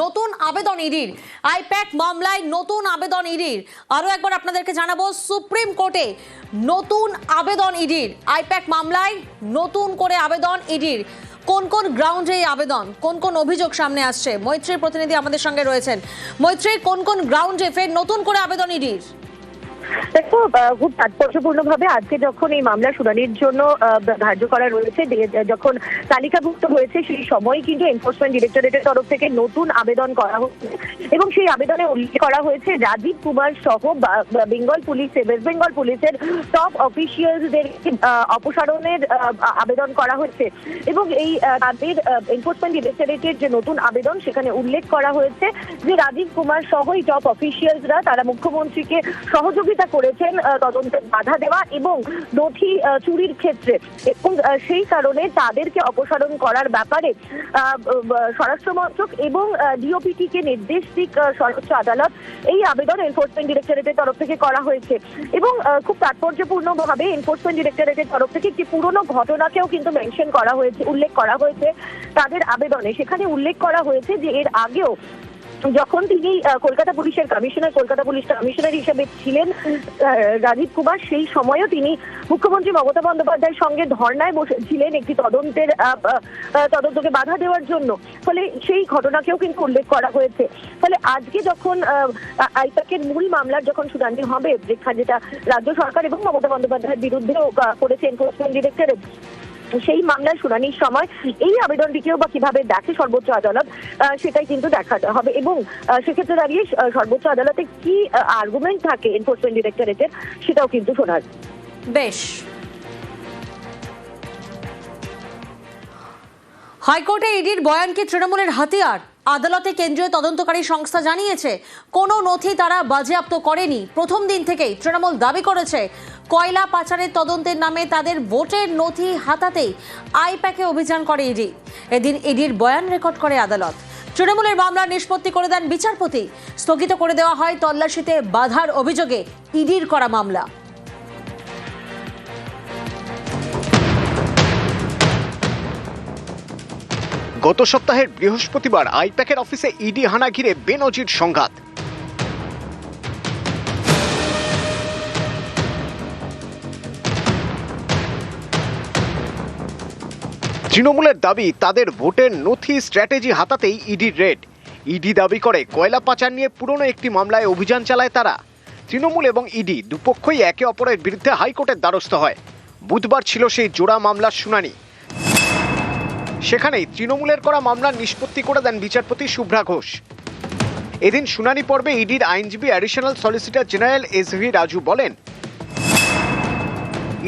নতুন আবেদন ইডির। আইপ্যাক মামলায় নতুন আবেদন ইডির। আরও একবার আপনাদেরকে জানাব, সুপ্রিম কোর্টে নতুন আবেদন ইডির। আইপ্যাক মামলায় নতুন করে আবেদন ইডির। কোন কোন গ্রাউন্ডে এই আবেদন? কোন কোন অভিযোগ সামনে আসছে? মৈত্রীর প্রতিনিধি আমাদের সঙ্গে রয়েছেন। মৈত্রীর কোন কোন গ্রাউন্ডে ফের নতুন করে আবেদন ইডির? দেখো খুব তাৎপর্যপূর্ণ ভাবে আজকে যখন এই মামলা শুনানির জন্য ধার্য করা রয়েছে যখন তালিকাভুক্ত হয়েছে, সেই সময় কিন্তু এনফোর্সমেন্ট ডিরেক্টরেটের তরফ থেকে নতুন আবেদন করা হচ্ছে এবং সেই আবেদনে উল্লেখ করা হয়েছে, রাজীব কুমার সহ বেঙ্গল পুলিশ, ওয়েস্ট বেঙ্গল পুলিশের টপ অফিসিয়ালদের অপসারণের আবেদন করা হয়েছে। এবং এই তাদের এনফোর্সমেন্ট ডিরেক্টরেটের যে নতুন আবেদন, সেখানে উল্লেখ করা হয়েছে যে, রাজীব কুমার সহ এই টপ অফিসিয়ালসরা তারা মুখ্যমন্ত্রীকে সহযোগিতা করেছেন তদন্তে বাধা দেওয়া এবং নথি চুরির ক্ষেত্রে। এবং সেই কারণে তাদেরকে অপসারণ করার ব্যাপারে আহ, ব- স্বরাষ্ট্র মন্ত্রক এবং ডিওপিটি কে নির্দেশ দিক সর্বোচ্চ আদালত এই আবেদন এনফোর্সমেন্ট ডিরেক্টরেটের তরফ থেকে করা হয়েছে। এবং খুব তাৎপর্যপূর্ণ ভাবে এনফোর্সমেন্ট ডিরেক্টরেটের তরফ থেকে একটি পুরনো ঘটনাকেও কিন্তু মেনশন করা হয়েছে উল্লেখ করা হয়েছে তাদের আবেদনে। সেখানে উল্লেখ করা হয়েছে যে এর আগেও যখন তিনি কলকাতা পুলিশের কমিশনার, কলকাতা পুলিশ কমিশনার হিসেবে ছিলেন রাজীব কুমার, সেই সময়ও তিনি মুখ্যমন্ত্রী মমতা বন্দ্যোপাধ্যায়ের সঙ্গে ধর্নায় বসেছিলেন একটি তদন্তের তদন্তকে বাধা দেওয়ার জন্য। ফলে সেই ঘটনাকেও কিন্তু উল্লেখ করা হয়েছে। ফলে আজকে যখন আইপ্যাকের মূল মামলার যখন শুনানি হবে যেটা রাজ্য সরকার এবং মমতা বন্দ্যোপাধ্যায়ের বিরুদ্ধেও করেছে এনফোর্সমেন্ট ডিরেক্টরেট সেই মামলার শুনানির সময় এই আবেদনটিকেও বা কীভাবে দেখে সর্বোচ্চ আদালত সেটাই কিন্তু দেখাতে হবে এবং সেক্ষেত্রে দাঁড়িয়ে সর্বোচ্চ আদালতে কি আর্গুমেন্ট থাকে এনফোর্সমেন্ট ডিরেক্টরেটের সেটাও কিন্তু শোনার। বেশ। হাইকোর্টে ইডির বয়ানকে তৃণমূলের হাতিয়ার? আদালতে কেন্দ্রীয় তদন্তকারী সংস্থা জানিয়েছে, কোনো নথি তারা বাজেয়াপ্ত করেনি। প্রথম দিন থেকেই তৃণমূল দাবি করেছে কয়লা পাচারের তদন্তের নামে তাদের ভোটের নথি হাতাতেই আইপ্যাকে অভিযান করে ইডি। এদিন ইডির বয়ান রেকর্ড করে আদালত। তৃণমূলের মামলা নিষ্পত্তি করে দেন বিচারপতি। স্থগিত করে দেওয়া হয় তল্লাশিতে বাধার অভিযোগে ইডির করা মামলা। গত সপ্তাহের বৃহস্পতিবার আইপ্যাকের অফিসে ইডি হানা ঘিরে বেনজির সংঘাত। তৃণমূলের দাবি, তাদের ভোটের নথি স্ট্র্যাটেজি হাতাতেই ইডির রেড। ইডি দাবি করে, কয়লা পাচার নিয়ে পুরনো একটি মামলায় অভিযান চালায় তারা। তৃণমূল এবং ইডি দুপক্ষই একে অপরের বিরুদ্ধে হাইকোর্টের দ্বারস্থ হয়। বুধবার ছিল সেই জোড়া মামলার শুনানি। সেখানেই তৃণমূলের করা মামলার নিষ্পত্তি করে দেন বিচারপতি শুভ্রা ঘোষ। এদিন শুনানি পর্বে ইডির আইনজীবী additional solicitor general S V Raju বলেন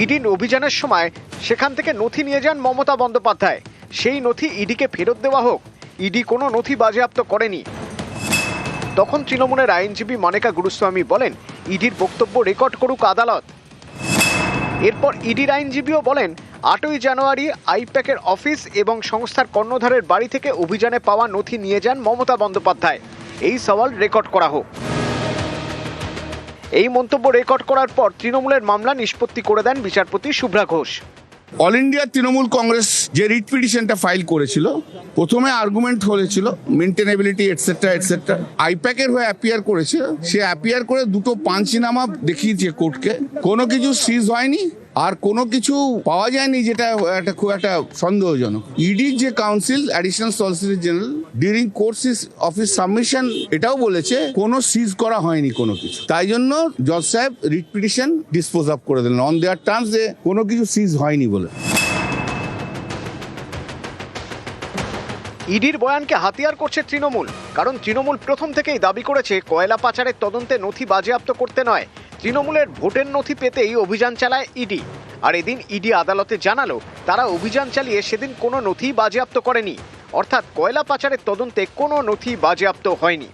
ইডির অভিযানের সময় সেখান থেকে নথি নিয়ে যান মমতা বন্দ্যোপাধ্যায়। সেই নথি ইডিকে ফেরত দেওয়া হোক। ইডি কোনো নথি বাজেয়াপ্ত করেনি। তখন তৃণমূলের আইনজীবী মনিকা গুরুস্বামী বলেন, ইডির বক্তব্য রেকর্ড করুক আদালত। এরপর ইডির আইনজীবীও বলেন, আটই জানুয়ারি আইপ্যাকের অফিস এবং সংস্থার কর্ণধারের বাড়ি থেকে অভিযানে পাওয়া নথি নিয়ে যান মমতা বন্দ্যোপাধ্যায়। এই সওয়াল রেকর্ড করা হোক। এই মন্তব্য রেকর্ড করার পর তৃণমূলের মামলা নিষ্পত্তি করে দেন বিচারপতি শুভ্রা ঘোষ। অল ইন্ডিয়া তৃণমূল কংগ্রেস যে রিট পিটিশনটা ফাইল করেছিল, প্রথমে আর্গুমেন্ট হয়েছিল মেনটেনেবিলিটি এটসেট্রা এটসেট্রা আইপ্যাকের হয়ে অ্যাপিয়ার করেছে, সে অ্যাপিয়ার করে দুটো পাঞ্চিনামা দেখিয়েছে কোর্টকে কোনো কিছু সিজ হয়নি আর কোনো কিছু পাওয়া যায়নি যেটা একটা খুব একটা সন্দেহজনক। ইডির যে council additional solicitor general during course office submission এটাও বলেছে কোনো সিজ করা হয়নি কোনো কিছু। তাই জন্য জজ সাহেব রিট পিটিশন ডিসপোজ অফ করে দিলেন। অন দেয়ার টার্মস যে কোনো কিছু সিজ হয়নি বলে। ইডির বয়ানকে হাতিয়ার করছে তৃণমূল, কারণ তৃণমূল প্রথম থেকেই দাবি করেছে, কয়লা পাচারের তদন্তে নথি বাজেয়াপ্ত করতে নয়। তৃণমূলের ভোটের নথি পেতেই অভিযান চালায় ইডি। আর এদিন ইডি আদালতে জানালো, তারা অভিযান চালিয়ে সেদিন কোনো নথি বাজেয়াপ্ত করেনি। অর্থাৎ কয়লা পাচারের তদন্তে কোনো নথি বাজেয়াপ্ত হয়নি।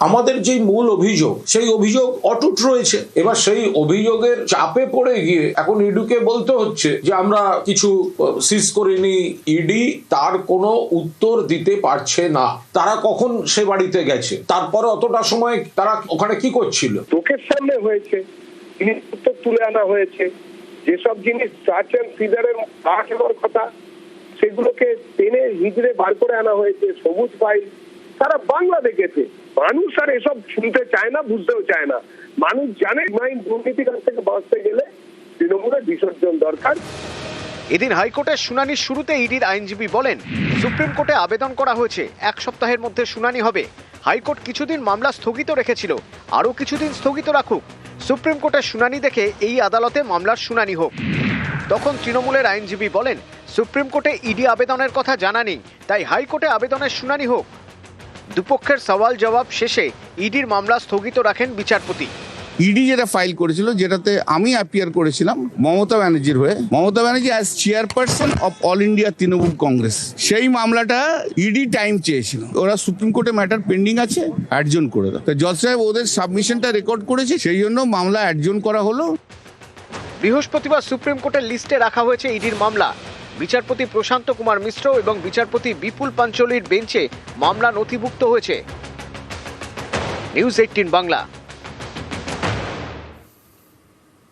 আমাদের যে মূল অভিযোগ, সেই অভিযোগ অটুট রয়েছে। এবার সেই অভিযোগের চাপে পড়ে গিয়ে এখন ইডুকে বলতে হচ্ছে যে, আমরা কিছু সিজ করিনি, ইডি তার কোনো উত্তর দিতে পারছে না। তারা কখন সে বাড়িতে গেছে? তারপরে অতটা সময় তারা ওখানে কি করছিল? চোখের সামনে হয়েছে। জিনিসপত্র তুলে আনা হয়েছে। যেসব জিনিস চার্চ অ্যান্ড ফিডারের কথা, সেগুলোকে টেনে হিজড়ে বার করে আনা হয়েছে। সবুজ ফাইল তারা বাংলা দেখেছে। মানুষ আর এসব শুনতে চায় না, বুঝতেও চায় না। মানুষ জানে মাইন দুর্নীতির কাছ থেকে বাঁচতে গেলে তৃণমূলের বিসর্জন দরকার। এদিন হাইকোর্টের শুনানির শুরুতে ইডির আইনজীবী বলেন, সুপ্রিম কোর্টে আবেদন করা হয়েছে, এক সপ্তাহের মধ্যে শুনানি হবে। হাইকোর্ট কিছুদিন মামলা স্থগিত রেখেছিল, আরও কিছুদিন স্থগিত রাখুক। সুপ্রিম কোর্টের শুনানি দেখে এই আদালতে মামলার শুনানি হোক। তখন তৃণমূলের আইনজীবী বলেন, সুপ্রিম কোর্টে ইডি আবেদনের কথা জানা নেই, তাই হাইকোর্টে আবেদনের শুনানি হোক। দুপক্ষের সওয়াল জবাব শেষে ইডির মামলা স্থগিত রাখেন বিচারপতি। ইডি যেটা ফাইল করেছিল যেটাতে আমি অ্যাপিয়ার করেছিলাম মমতা ব্যানার্জির হয়ে। Mamata Banerjee as chairperson of all India Trinamool Congress সেই মামলাটা ইডি টাইম চেয়েছিল। ওরা সুপ্রিম কোর্টে ম্যাটার পেন্ডিং আছে অ্যাডজন করে দাও। জজ সাহেব ওদের সাবমিশনটা রেকর্ড করেছে সেই জন্য মামলা অ্যাডজন করা হলো। বৃহস্পতিবার সুপ্রিম কোর্টের লিস্টে রাখা হয়েছে ইডির মামলা। বিচারপতি প্রশান্ত কুমার মিশ্র এবং বিচারপতি বিপুল পাঞ্চলির বেঞ্চে মামলা নথিভুক্ত হয়েছে। News eighteen Bangla.